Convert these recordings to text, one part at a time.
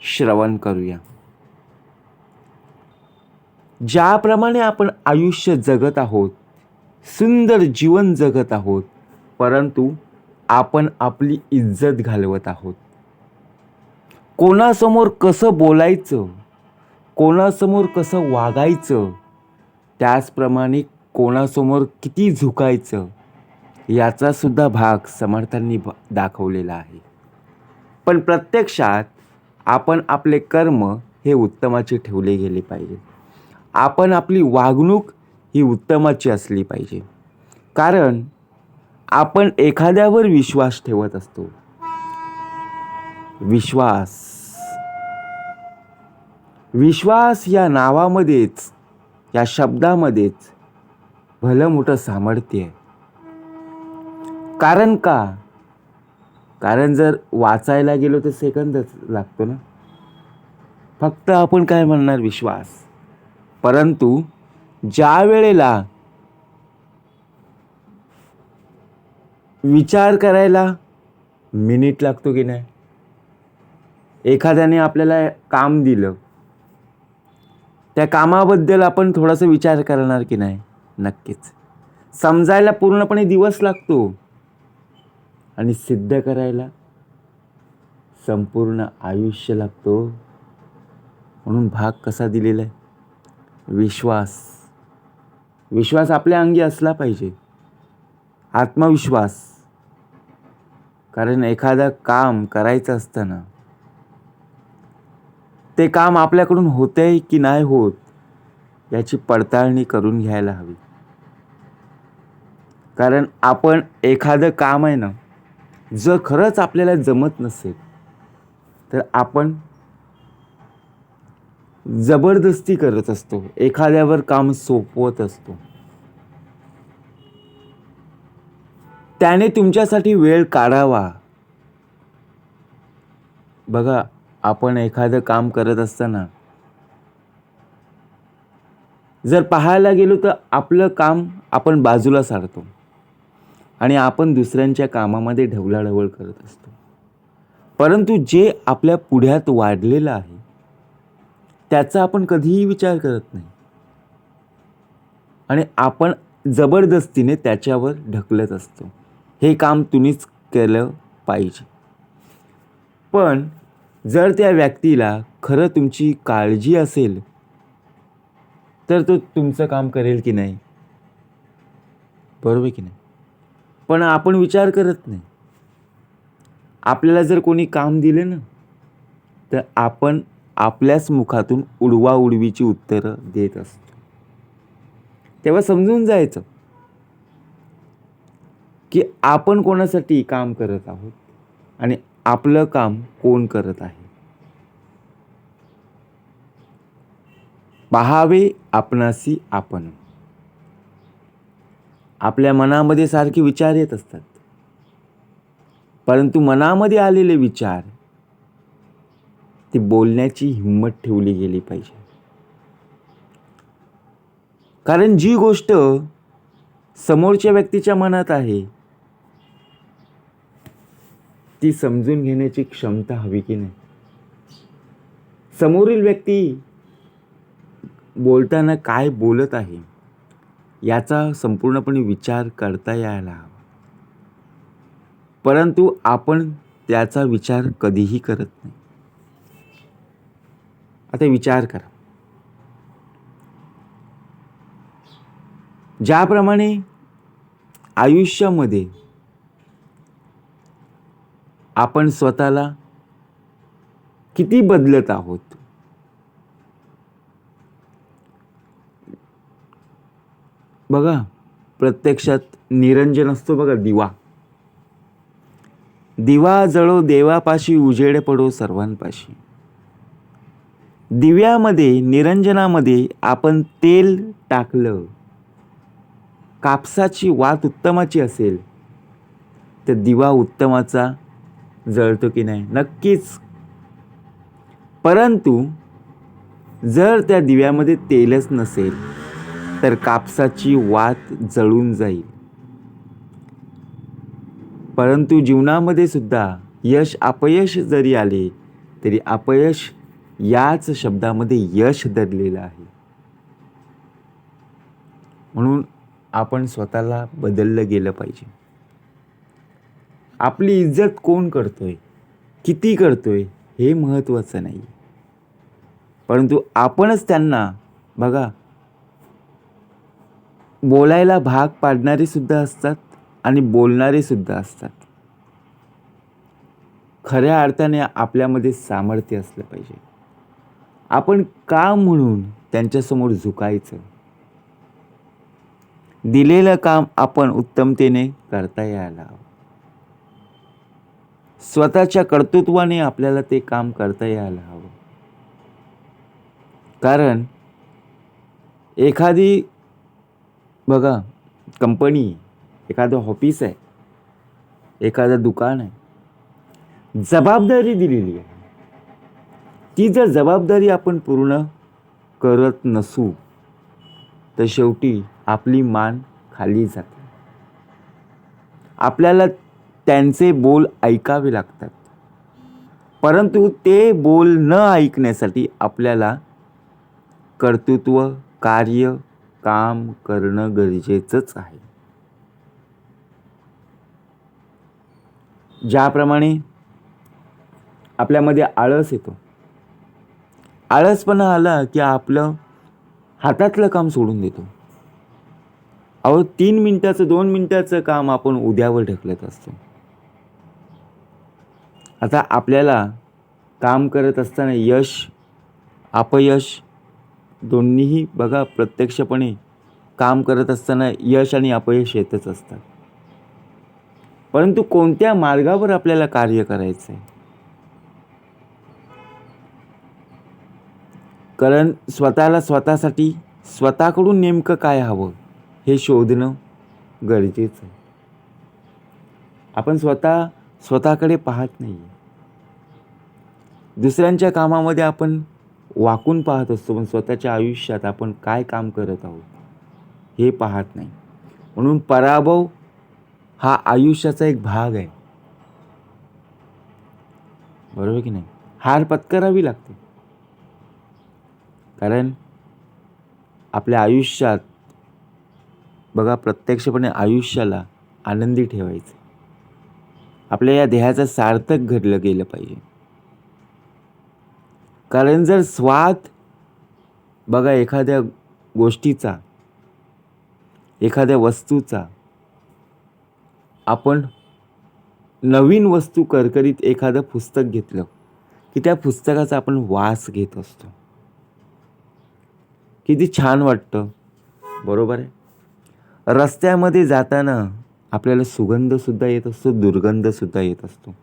श्रवण करूया. ज्याप्रमाणे आपण आयुष्य जगत आहोत सुंदर जीवन जगत आहोत परंतु आपण आपली इज्जत घालवत आहोत. कोणासमोर कसं बोलायचं कोणासमोर कसं वागायचं त्याचप्रमाणे कोणासमोर किती झुकायचं याचा सुद्धा भाग समर्थांनी दाखवलेला आहे. पण प्रत्यक्षात आपण आपले कर्म हे उत्तमाचे ठेवले गेले पाहिजे. आपण आपली वागणूक ही उत्तमाची असली पाहिजे. कारण आपण एखाद्यावर विश्वास ठेवत असतो. विश्वास. विश्वास या नावामध्येच या शब्दामध्येच भलं मोठं सामर्थ्य आहे. कारण का? कारण जर वाचायला गेलो तर सेकंदच लागतो ना. फक्त आपण काय म्हणणार? विश्वास. परंतु ज्या वेळेला विचार करायला मिनिट लागतो की नाही? एखाद्याने आपल्याला काम दिलं. त्या कामाबद्दल आपण थोडासा विचार करणार की नाही? नक्कीच. समजायला पूर्णपणे दिवस लागतो. आणि सिद्ध करायला संपूर्ण आयुष्य लागतो. म्हणून भाग कसा दिलेला आहे? विश्वास. विश्वास आपल्या अंगी असला पाहिजे. आत्मविश्वास. कारण एखादं काम करायचं असताना ते काम आपल्याकडून होते की नाही होत याची पडताळणी करून घ्यायला हवी. कारण आपण एखादं काम आहे ना जर खरंच आपल्याला जमत नसेल तर आपण जबरदस्ती करत असतो. एखाद्यावर काम सोपवत असतो. त्याने तुमच्यासाठी वेळ काढावा. बघा आपण एखादं काम करत असताना जर पाहायला गेलो तर आपलं काम आपण बाजूला सारतो. आणि आपण दुसऱ्यांच्या कामामध्ये ढवळाढवळ करत असतो. परंतु जे आपल्या पुढ्यात वाढलेलं आहे त्याचा आपण कधीही विचार करत नाही. आणि आपण जबरदस्तीने त्याच्यावर ढकलत असतो. हे काम तुम्हीच केलं पाहिजे. पण जर त्या व्यक्तीला खरं तुमची काळजी असेल तर तो तुमचं काम करेल की नाही? बरोबर की नाही? पण आपण विचार करत नाही. आपल्याला जर कोणी काम दिले ना तर आपण आपल्याच मुखातून उडवा उडवीची उत्तरं देत असतो. तेव्हा समजून जायचं की आपण कोणासाठी काम करत आहोत आणि आपलं काम कोण करत आहे. पहावे आपणासी आपण. आपल्या मनामध्ये सारखे विचार येत असतात. परंतु मनामध्ये आलेले विचार ते बोलण्याची हिंमत ठेवली गेली पाहिजे. कारण जी गोष्ट समोरच्या व्यक्तीच्या मनात आहे ती समजून घेण्याची क्षमता हवी की नाही? समोरील व्यक्ती बोलताना काय बोलत आहे? याचा संपूर्णपणे विचार करता यायला हवा. परंतु आपण त्याचा विचार कधीही करत नाही. आता विचार करा. ज्याप्रमाणे आयुष्यामध्ये आपण स्वतःला किती बदलत आहोत बघा प्रत्यक्षात निरंजन असतो बघा दिवा. दिवा जळो देवापाशी उजेड पडो सर्वांपाशी. दिव्यामध्ये निरंजनामध्ये आपण तेल टाकलं. कापसाची वात उत्तमाची असेल तर दिवा उत्तमाचा जळतो की नाही? नक्कीच. परंतु जर त्या दिव्यामध्ये तेलच नसेल तर कापसाची वात जळून जाईल. परंतु जीवनामध्ये सुद्धा यश अपयश जरी आले तरी अपयश याच शब्दामध्ये यश दडलेलं आहे. म्हणून आपण स्वतःला बदललं गेलं पाहिजे. आपली इज्जत कोण करतोय? किती करतोय? हे महत्त्वाचं नाही. परंतु आपणच त्यांना बघा बोलायला भाग पाडणारे सुद्धा असतात आणि बोलणारे सुद्धा असतात. खऱ्या अर्थाने आपल्यामध्ये सामर्थ्य असलं पाहिजे. आपण का म्हणून त्यांच्यासमोर झुकायचं? दिलेलं काम आपण उत्तमतेने करता यायला हवं. स्वतःच्या कर्तृत्वाने आपल्याला ते काम करता यायला हवं. कारण एखादी बघा कंपनी एखादं ऑफिस आहे एखादं दुकान आहे जबाबदारी दिलेली आहे. ती जर जबाबदारी आपण पूर्ण करत नसू तर शेवटी आपली मान खाली जाते. आपल्याला त्यांचे बोल ऐकावे लागतात. परंतु ते बोल न ऐकण्यासाठी आपल्याला कर्तृत्व कार्य काम करणं गरजेचंच आहे. ज्याप्रमाणे आपल्यामध्ये आळस येतो. आळसपणा आला की आपलं हातातलं काम सोडून देतो. अहो तीन मिनटाचं दोन मिनटाचं काम आपण उद्यावर ढकलत असतो. आता आपल्याला काम करत असताना यश अपयश दोन्हीही बघा प्रत्यक्षपणे काम करत असताना यश आणि अपयश येतच असतात. परंतु कोणत्या मार्गावर आपल्याला कार्य करायचं आहे कारण स्वतःला स्वतःसाठी स्वतःकडून नेमकं काय हवं हे शोधणं गरजेचं आहे. आपण स्वतः स्वतःकडे पाहत नाही दुसऱ्यांच्या कामामध्ये आपण वाकून पाहत असतो पण स्वतःच्या आयुष्यात आपण काय काम करत आहोत हे पाहत नाही. म्हणून पराभव हा आयुष्याचा एक भाग आहे. बरोबर की नाही? हार पत्करावी लागते. कारण आपल्या आयुष्यात बघा प्रत्यक्षपणे आयुष्याला आनंदी ठेवायचं. आपल्या या देहाचं सार्थक घडलं गेलं पाहिजे. कारण जर स्वाद बघा एखाद्या गोष्टीचा एखाद्या वस्तूचा आपण नवीन वस्तू करकरीत एखादं पुस्तक घेतलं की त्या पुस्तकाचा आपण वास घेत असतो. किती छान वाटतं. बरोबर आहे? रस्त्यामध्ये जाताना आपल्याला सुगंधसुद्धा येत असतो दुर्गंधसुद्धा येत असतो.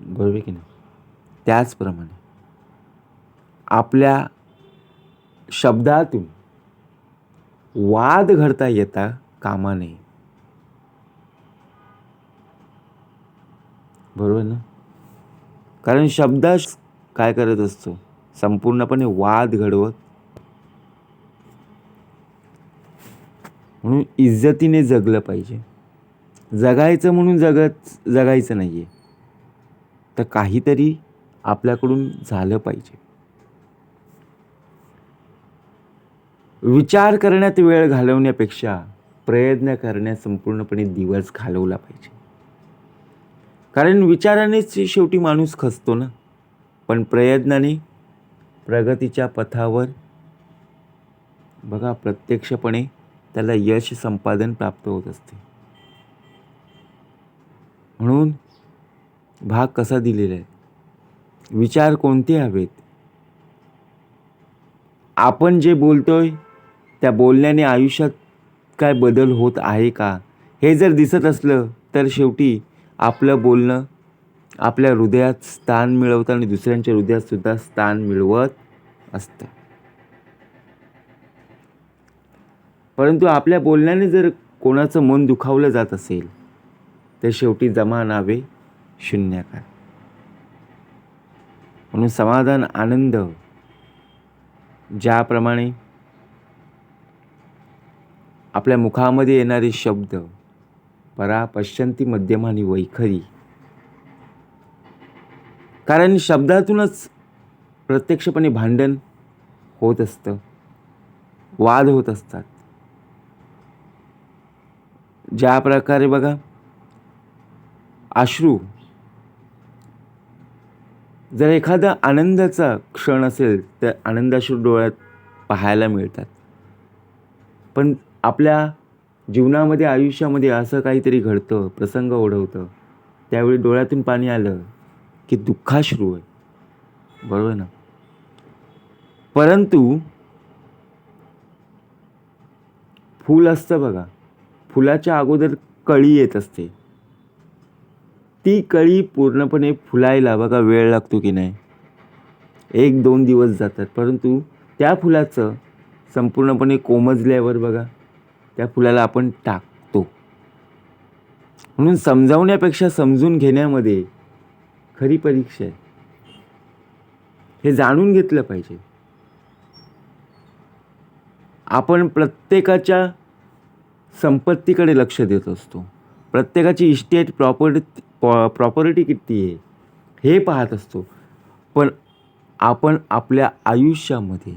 बरोबर की नाही? त्याचप्रमाणे आपल्या शब्दातून वाद घडता येता कामा नये. बरोबर ना? कारण शब्द काय करत असतो? संपूर्णपणे वाद घडवत. म्हणून इज्जतीने जगलं पाहिजे. जगायचं म्हणून जगत जगायचं नाही आहे तर काहीतरी आपल्याकडून झालं पाहिजे. विचार करण्यात वेळ घालवण्यापेक्षा प्रयत्न करण्यात संपूर्णपणे दिवस घालवला पाहिजे. कारण विचारानेच शेवटी माणूस खचतो ना. पण प्रयत्नाने प्रगतीच्या पथावर बघा प्रत्यक्षपणे त्याला यश संपादन प्राप्त होत असते. म्हणून भाग कसा दिलेला आहे? विचार कोणते हवेत? आपण जे बोलतोय त्या बोलण्याने आयुष्यात काय बदल होत आहे का? हे जर दिसत असलं तर शेवटी आपलं बोलणं आपल्या हृदयात स्थान मिळवतं आणि दुसऱ्यांच्या हृदयातसुद्धा स्थान मिळवत असतं. परंतु आपल्या बोलण्याने जर कोणाचं मन दुखावलं जात असेल तर शेवटी जमा नावे शून्याकार म्हणून समाधान आनंद ज्याप्रमाणे आपल्या मुखामध्ये येणारे शब्द परा पश्चंती मध्यम आणि वैखरी. कारण शब्दातूनच प्रत्यक्षपणे भांडण होत असतं वाद होत असतात. ज्या प्रकारे बघा अश्रू जर एखादा आनंदाचा क्षण असेल तर आनंदाश्रू डोळ्यात पाहायला मिळतात. पण आपल्या जीवनामध्ये आयुष्यामध्ये असं काहीतरी घडतं प्रसंग ओढवतं. त्यावेळी डोळ्यातून पाणी आलं की दुःखाश्रू आहे बरोबर ना? परंतु फूल असतं बघा. फुलाच्या अगोदर कळी येत असते. ती कळी पूर्णपणे फुलायला बघा वेळ लागतो की नाही. एक दोन दिवस जातात परंतु त्या फुलाचं संपूर्णपणे कोमजल्यावर बघा त्या फुलाला आपण टाकतो. म्हणून समजावण्यापेक्षा समजून घेण्यामध्ये खरी परीक्षा आहे. हे जाणून घेतलं पाहिजे. आपण प्रत्येकाच्या संपत्तीकडे लक्ष देत असतो. प्रत्येकाची इस्टेट प्रॉपर्टी प्रॉपर्टी किती आहे हे पाहत असतो. पण आपण आपल्या आयुष्यामध्ये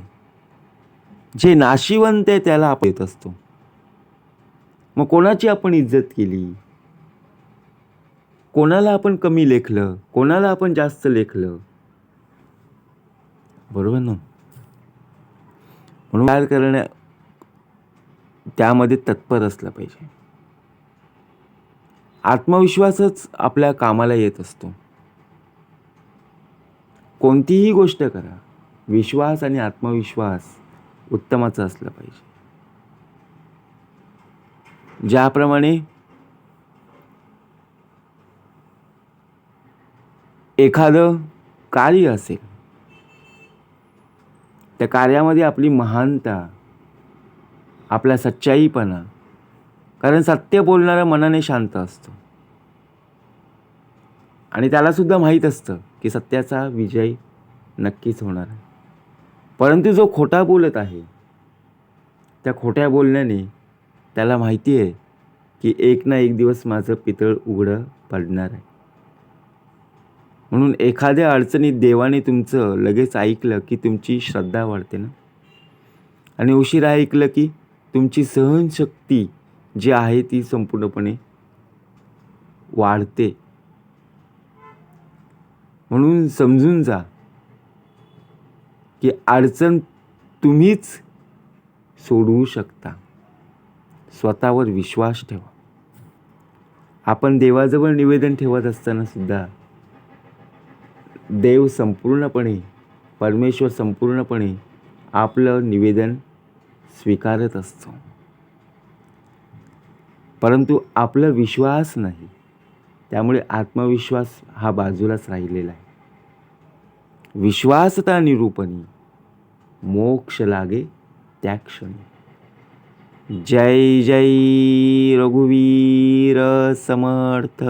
जे नाशिवंत आहे त्याला आपण येत असतो. मग कोणाची आपण इज्जत केली? कोणाला आपण कमी लेखलं? कोणाला आपण जास्त लेखलं? बरोबर ना? म्हणून काय करण्या त्यामध्ये तत्पर असलं पाहिजे. आत्मविश्वासच आपल्या कामाला येत असतो. कोणतीही गोष्ट करा विश्वास आणि आत्मविश्वास उत्तमाचा असला पाहिजे. ज्याप्रमाणे एखादं कार्य असेल त्या कार्यामध्ये आपली महानता आपला सच्चाईपणा कारण सत्य बोलणारा मनाने शांत असतो. आणि त्यालासुद्धा माहीत असतं की सत्याचा विजय नक्कीच होणार आहे. परंतु जो खोटा बोलत आहे त्या खोट्या बोलण्याने त्याला माहिती आहे की एक ना एक दिवस माझं पितळ उघडं पडणार आहे. म्हणून एखाद्या अडचणीत देवाने तुमचं लगेच ऐकलं की तुमची श्रद्धा वाढते ना? आणि उशिरा ऐकलं की तुमची सहनशक्ती जी आहे ती संपूर्णपणे वाढते. म्हणून समजून जा की अडचण तुम्हीच सोडवू शकता. स्वतःवर विश्वास ठेवा. आपण देवाजवळ निवेदन ठेवत असताना सुद्धा देव संपूर्णपणे परमेश्वर संपूर्णपणे आपलं निवेदन स्वीकारत असतो. परंतु आपला विश्वास नाही. त्यामुळे आत्मविश्वास हा बाजूलाच राहिलेला आहे. विश्वासता निरूपणी. मोक्ष लागे त्या क्षणी. जय जय रघुवीर समर्थ.